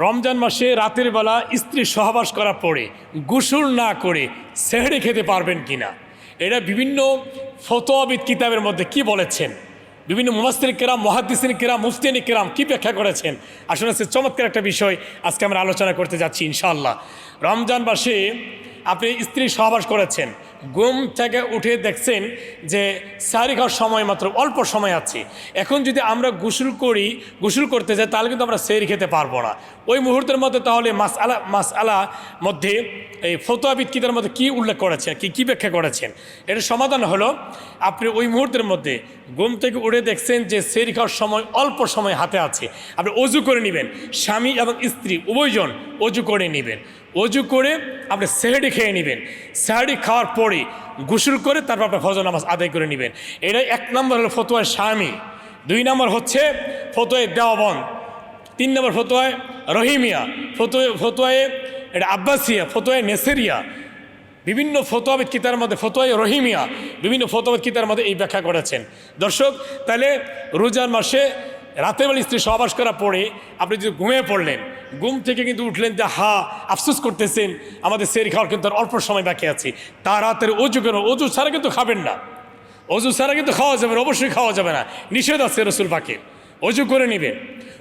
রমজান মাসে রাতের বেলা স্ত্রী সহবাস করার পরে গোসল না করে সেহরে খেতে পারবেন কিনা? এটা বিভিন্ন ফতোয়াবিদ কিতাবের মধ্যে কি বলেছেন? বিভিন্ন মুমাস্তির কেরাম, মহাদ্দিসিন কেরাম, মুফতিয়ানি কেরাম কী ব্যাখ্যা করেছেন? আসলে সে চমৎকার একটা বিষয় আজকে আমরা আলোচনা করতে যাচ্ছি ইনশাআল্লাহ। রমজান মাসে আপনি স্ত্রী সহবাস করেছেন ঘুম থেকে উঠে দেখছেন যে সারি খাওয়ার সময় মাত্র, অল্প সময় আছে। এখন যদি আমরা গোসল করি, গোসল করতে যাই, তাহলে কিন্তু আমরা সেরি খেতে পারব না। ওই মুহূর্তের মধ্যে তাহলে মাস আলা মাস আলা মধ্যে এই ফতোয়াবিদ কিতার মধ্যে কী উল্লেখ করেছেন, কি, কী ব্যাখ্যা করেছেন? এর সমাধান হলো, আপনি ওই মুহূর্তের মধ্যে ঘুম থেকে উঠে দেখছেন যে সেরি খাওয়ার সময় অল্প সময় হাতে আছে। আপনি অজু করে নেবেন। স্বামী এবং স্ত্রী, উভয়জন অজু করে নেবেন। অজু করে আপনি সেহেডি খেয়ে নেবেন। সেহেডি খাওয়ার পরে গোসল করে তারপর আপনার ফজর নামাজ আদায় করে নেবেন। এটাই এক নম্বর হলো ফতোয়ার স্বামী দুই নম্বর হচ্ছে ফতোয় দেওয়াবন তিন নম্বর ফতোয়ায় রহিমিয়া। ফতোয় ফতোয়ে এটা আব্বাসিয়া ফতোয় নেসেরিয়া। বিভিন্ন ফতোয়াবিদ কিতার মধ্যে ফতোয় রহিমিয়া, বিভিন্ন ফতোয়াবিদ কিতার মধ্যে এই ব্যাখ্যা করেছেন। দর্শক, তাহলে রোজার মাসে রাতের বেলা স্ত্রী সহবাস করার পরে আপনি যদি ঘুমিয়ে পড়লেন ঘুম থেকে কিন্তু উঠলেন যে, হা, আফসোস করতেছেন, আমাদের সের খাওয়ার কিন্তু আর অল্প সময় বাকি আছে। তার রাতের অজু কেন? অজু ছাড়া কিন্তু খাবেন না। অজু ছাড়া কিন্তু খাওয়া যাবে না, অবশ্যই খাওয়া যাবে না। নিষেধ আছে রসুল পাকের অজু করে নেবেন।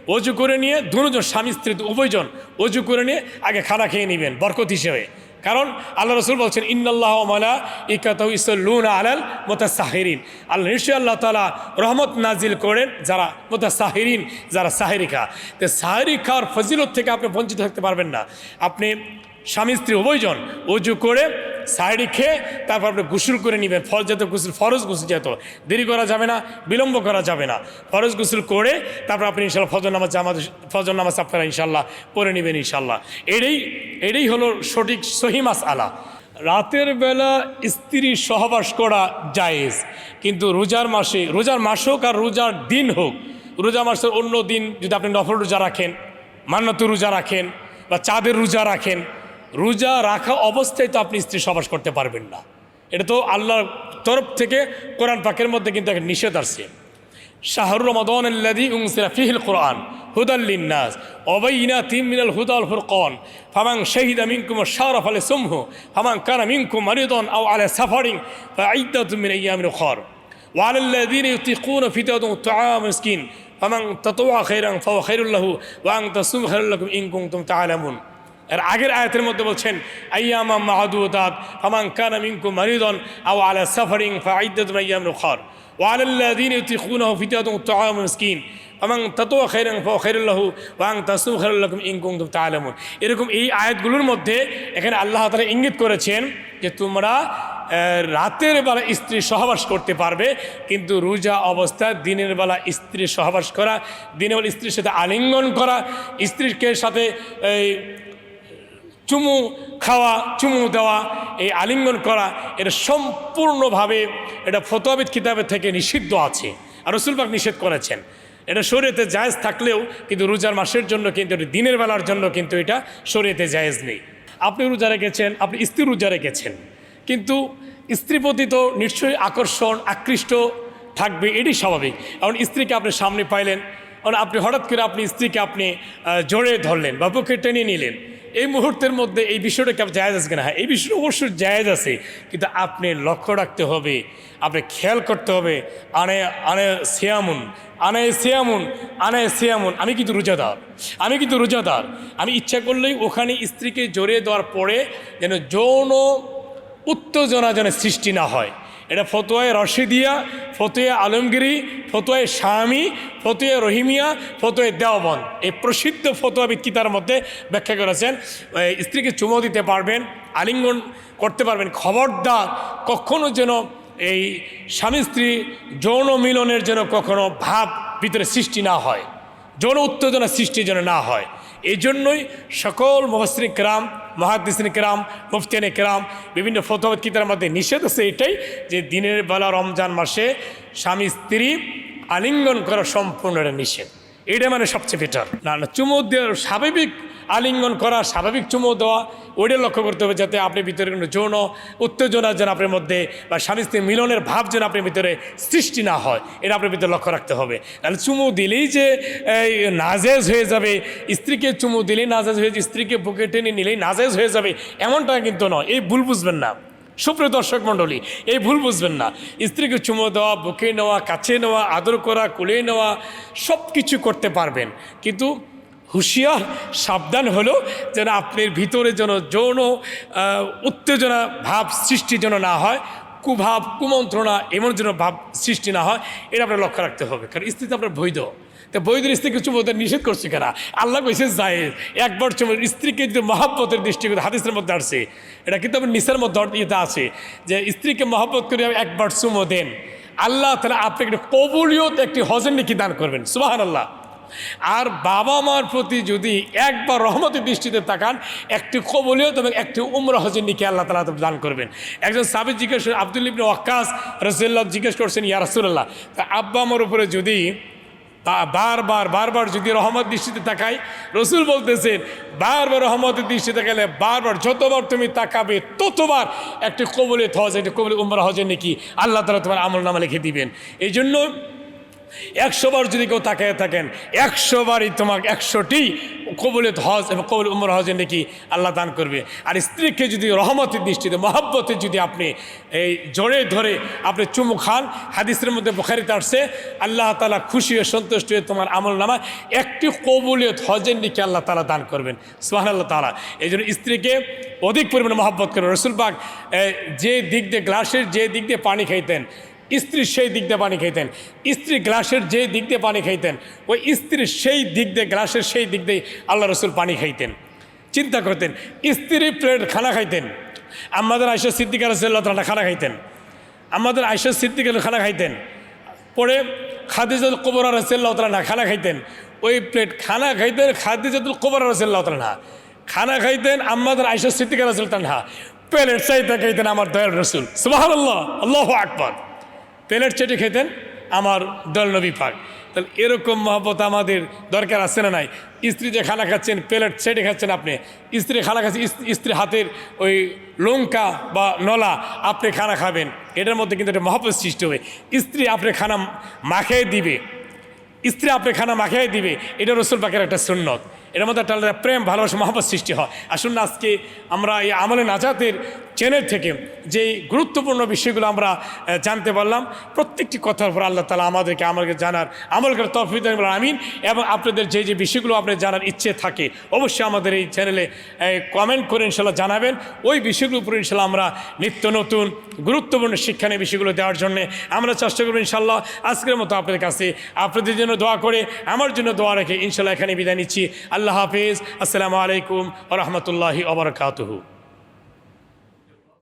অজু করে নিয়ে দুজন স্বামী, স্ত্রী, উভয়জন অজু করে নিয়ে আগে খানা খেয়ে নেবেন, বরকত হিসেবে। কারণ আল্লাহ রসুল বলছেন ইন্নআল্লাহ মালা ইকাত ইসলুন আলাল মোতা সাহিরিন আল্লাহ নিশ্চয় আল্লাহ তালা রহমত নাজিল করেন যারা মোতা সাহিরিন যারা সাহেরিকা। তো সাহেরি খাওয়ার ফজিলত থেকে আপনি বঞ্চিত থাকতে পারবেন না। আপনি স্বামী স্ত্রী উভয়জন উজু করে সাইডি খেয়ে তারপর আপনি গোসল করে নেবেন। ফল যেত গোসল, ফরজ গোসল যেত দেরি করা যাবে না, বিলম্ব করা যাবে না। ফরজ গোসল করে তারপর আপনি ইনশাল্লাহ ফজর নামাজ, জামাত, ফজর নামাজ আপনারা ইনশাল্লাহ পড়ে নেবেন ইনশাল্লাহ এটাই এটাই হলো সঠিক সহিমাস আলা রাতের বেলা স্ত্রী সহবাস করা জায়েজ, কিন্তু রোজার মাসে, রোজার মাস হোক আর রোজার দিন হোক রোজা মাসের অন্য দিন যদি আপনি নফল রোজা রাখেন, মান্যত রোজা রাখেন বা চাঁদের রোজা রাখেন রোজা রাখা অবস্থায় তো আপনি স্ত্রী সবাস করতে পারবেন না। এটা তো আল্লাহর তরফ থেকে কোরআন পাকের মধ্যে কিন্তু একটা নিষেধ আসছে শাহরুর রমাদন আল্লাদি উংসিরা কোরআন হুদাল্লিন্নাস অবৈনা তিম মিনাল হুদাল ফুরকন ফামাং শহীদ আমিনকুম শাহরফ আলে সুম্হ ফামাং কান আমিনকুম মারিদন আও আলে সাফারিং ফাইদ্দাতুমিন ইয়ামিন খর ওয়ালাল্লাদিন ইউতিকুন ফিতাতুম তাআম মিসকিন ফামাং তাতুয়া খাইরান ফাওয়া খাইরুল্লাহু ওয়াং তাসুম খাইরুল্লাকুম ইন কুনতুম তাআলামুন। এর আগের আয়াতের মধ্যে বলছেন, আইয়ামা মাহাদুদাত, ফামান কানা মিনকুম মারিদন আও আলা সাফারিং ফাইদ্দাতুন আইয়াম নুখার। ওয়া আলাল্লাযীনা ইউতিখুনাহু ফিতাতুন তাআমুন মিসকিন। এবং তত খেরেন খেরুল্লাহু ওয়াং তাসু খেরুল্লাহম ইংকুম তালামুন এরকম এই আয়াতগুলোর মধ্যে এখানে আল্লাহ তালা ইঙ্গিত করেছেন যে তোমরা রাতের বেলা স্ত্রী সহবাস করতে পারবে, কিন্তু রোজা অবস্থায় দিনের বেলা স্ত্রী সহবাস করা, দিনের বেলা স্ত্রীর সাথে আলিঙ্গন করা, স্ত্রীর সাথে চুমু খাওয়া, চুমু দেওয়া, এই আলিঙ্গন করা, এটা সম্পূর্ণভাবে এটা ফতোয়াবিদ কিতাবের থেকে নিষিদ্ধ আছে। আর রসুলবাগ নিষেধ করেছেন। এটা শরীয়তে জায়েজ থাকলেও কিন্তু রোজার মাসের জন্য কিন্তু, এটা দিনের বেলার জন্য কিন্তু এটা শরীয়তে জায়েজ নেই। আপনি রোজা রেখেছেন, আপনি স্ত্রী রোজা রেখেছেন। কিন্তু স্ত্রী প্রতি তো নিশ্চয়ই আকর্ষণ, আকৃষ্ট থাকবে এটি স্বাভাবিক। এখন স্ত্রীকে আপনি সামনে পাইলেন, কারণ আপনি হঠাৎ করে আপনি স্ত্রীকে আপনি জড়িয়ে ধরলেন বা বুকে টেনে নিলেন। এই মুহূর্তের মধ্যে এই বিষয়টা কেমন জায়েজ আছে কিনা? হ্যাঁ এই বিষয়টা অবশ্যই জায়েজ আছে, কিন্তু আপনি লক্ষ্য রাখতে হবে, আপনি খেয়াল করতে হবে, আনে আনে সিয়ামুন আনে সিয়ামুন আনে সিয়ামুন। আমি কিন্তু রোজাদার, আমি কিন্তু রোজাদার। আমি ইচ্ছা করলেই ওখানে স্ত্রীকে জড়িয়ে দেওয়ার পরে যেন যৌন উত্তেজনা যেন সৃষ্টি না হয়। এটা ফতোয়ায় রশিদিয়া ফতোয়া আলমগিরি, ফতোয়ায় স্বামী ফতোয়া রহিমিয়া ফতোয়া দেওয়াবন এই প্রসিদ্ধ ফতোয়াবিদ কিতার মধ্যে ব্যাখ্যা করেছেন স্ত্রীকে চুমো দিতে পারবেন, আলিঙ্গন করতে পারবেন। খবরদার কখনো যেন এই স্বামী স্ত্রী যৌন মিলনের যেন কখনো ভাব ভিতরে সৃষ্টি না হয়, যৌন উত্তেজনা সৃষ্টি যেন না হয়। এই জন্যই সকল মুফসরিক কেরাম মহাদিসিন কেরাম, মুফতিয়ানে কেরাম, বিভিন্ন ফতোয়াত কিতার মধ্যে নিষেধ আছে এটাই যে দিনের বেলা রমজান মাসে স্বামী স্ত্রী আলিঙ্গন করা সম্পূর্ণ নিষেধ। এটা মানে সবচেয়ে বেটার না না চুমু দেওয়ার স্বাভাবিক আলিঙ্গন করা, স্বাভাবিক চুমু দেওয়া, ওইটা লক্ষ্য করতে হবে যাতে আপনি ভিতরে কোনো যৌন উত্তেজনা যেন আপনার মধ্যে বা স্বামী স্ত্রী মিলনের ভাব যেন আপনার ভিতরে সৃষ্টি না হয়, এটা আপনার ভিতরে লক্ষ্য রাখতে হবে। তাহলে চুমু দিলেই যে নাজেজ হয়ে যাবে, স্ত্রীকে চুমু দিলেই নাজেজ হয়ে যাবে, স্ত্রীকে বুকে টেনে নিলেই নাজেজ হয়ে যাবে, এমনটা কিন্তু নয়। এই ভুল বুঝবেন না। সুপ্রিয় দর্শক মণ্ডলী, এই ভুল বুঝবেন না। স্ত্রীকে চুমো দেওয়া, বুকে নেওয়া, কাছে নেওয়া, আদর করা, কোলে নেওয়া সব কিছু করতে পারবেন। কিন্তু হুঁশিয়ার, সাবধান হলো যেন আপনার ভিতরে যেন যৌন উত্তেজনা, ভাব সৃষ্টি যেন না হয়, কুভাব, কুমন্ত্রণা, এমন যেন ভাব সৃষ্টি না হয়, এটা আপনার লক্ষ্য রাখতে হবে। কারণ স্ত্রী তো আপনার বৈধ। তো বৈধের স্ত্রীকে চুমোতে নিষেধ করছে কেনা আল্লাহ কইছে যায় একবার চুমো স্ত্রীকে যদি মহাব্বতের দৃষ্টিগত হাদিসের মধ্যে আসছে এটা কিন্তু আপনার নিসের মধ্যে ইয়েতে আছে, যে স্ত্রীকে মহাব্বত করে একবার চুমো দেন, আল্লাহ তাহলে একটি কবুলিয়ত, একটি হজের নাকি দান করবেন সুবাহান আল্লাহ আর বাবা মার প্রতি যদি একবার রহমতের দৃষ্টিতে তাকান, একটি কবলিয়ত এবং একটি উমর হজের নিকে আল্লাহ তালা দান করবেন। একজন সাবিদ জিজ্ঞেস করে আব্দুল ইবনে ওয়াক্কাস রসুল্লাহ জিজ্ঞেস করছেন, ইয়া রাসুল্লাহ তা আব্বা আমার উপরে যদি তা বারবার বারবার যদি রহমত দৃষ্টিতে তাকাই, রসুল বলতেছেন, বারবার রহমতের দৃষ্টিতে তাকালে বারবার, যতবার তুমি তাকাবে, ততবার একটি কবলে হজ একটি কবলি উমরা হজের নাকি? আল্লাহ তালা তোমার আমল নামা লিখে দিবেন। এই জন্য একশোবার যদি কেউ তাকায় থাকেন একশোবারই তোমাকে, একশোটি কবুলিত হজ এবং কবুল উমর হজে নাকি আল্লাহ দান করবে। আর স্ত্রীকে যদি রহমতের দৃষ্টিতে মহাব্বতে যদি আপনি এই জড়ে ধরে আপনি চুমু খান হাদিসের মধ্যে বোখারিতে আসছে আল্লাহ তালা খুশি হয়ে সন্তুষ্ট হয়ে তোমার আমল নামা একটি কবুলিয়ত হজের নাকি আল্লাহ তালা দান করবেন। সোহান আল্লাহ তালা এই জন্য স্ত্রীকে অধিক পরিমাণে মহাব্বত করবেন। রসুল পাক এ, যে দিক দিয়ে গ্লাসের যে দিক দিয়ে পানি খাইতেন স্ত্রী সেই দিক দিয়ে পানি খাইতেন। স্ত্রী গ্লাসের যে দিক দিয়ে পানি খাইতেন, ওই স্ত্রীর সেই দিক দিয়ে, গ্লাসের সেই দিক দিয়ে আল্লাহ রসুল পানি খাইতেন। চিন্তা করতেন, স্ত্রী প্লেট খানা খাইতেন। আমাদের আয়সা সিদ্দিকা রসুল্লাহ তালা খানা খাইতেন। আমাদের আয়সা সিদ্দিকা খানা খাইতেন। পরে খাদিজাতুল কোবরা রসুল্লাহ তালা খানা খাইতেন। ওই প্লেট খানা খাইতেন খাদিজাতুল কোবরা রসুল্লাহ তালা খানা খাইতেন আমাদের আয়সা সিদ্দিকা রসুল তালা প্লেট চাইতে খাইতেন আমার দয়াল রসুল। সুবাহ আল্লাহ আকবর। প্লেট চেটে খেতেন আমার দল নবী পাক। তাহলে এরকম মহব্বত আমাদের দরকার আছে না নাই? স্ত্রী যে খানা খাচ্ছেন প্লেট চেটে খাচ্ছেন আপনি। স্ত্রী খানা খাচ্ছেন স্ত্রী হাতের ওই লঙ্কা বা নলা আপনি খানা খাবেন। এটার মধ্যে কিন্তু একটা মহব্বত সৃষ্টি হবে। স্ত্রী আপনি খানা মাখিয়ে দিবে। স্ত্রী আপনি খানা মাখিয়ে দিবে। এটা রসুল পাকের একটা সুন্নত। এর মধ্যে একটা প্রেম, ভালোবাসা, মহব্বত সৃষ্টি হয়। আসুন আজকে আমরা এই আমলে নাজাতের চ্যানেল থেকে যে গুরুত্বপূর্ণ বিষয়গুলো আমরা জানতে পারলাম, প্রত্যেকটি কথার উপর আল্লাহ তালা আমাদেরকে আমাকে জানার, আমল করে তফিদ আমিন। এবং আপনাদের যে যে বিষয়গুলো আপনার জানার ইচ্ছে থাকে, অবশ্যই আমাদের এই চ্যানেলে কমেন্ট করে ইনশাল্লাহ জানাবেন। ওই বিষয়গুলোর উপর ইনশাল্লাহ আমরা নিত্য নতুন, গুরুত্বপূর্ণ শিক্ষণীয় বিষয়গুলো দেওয়ার জন্য আমরা চেষ্টা করব ইনশাল্লাহ আজকের মতো আপনাদের কাছে আপনাদের জন্য দোয়া করে, আমার জন্য দোয়া রেখে ইনশাল্লাহ এখানে বিদায় নিচ্ছি। আল্লাহ হাফিজ। আসসালামু আলাইকুম ও রহমতুল্লাহি ওবরাকাতহু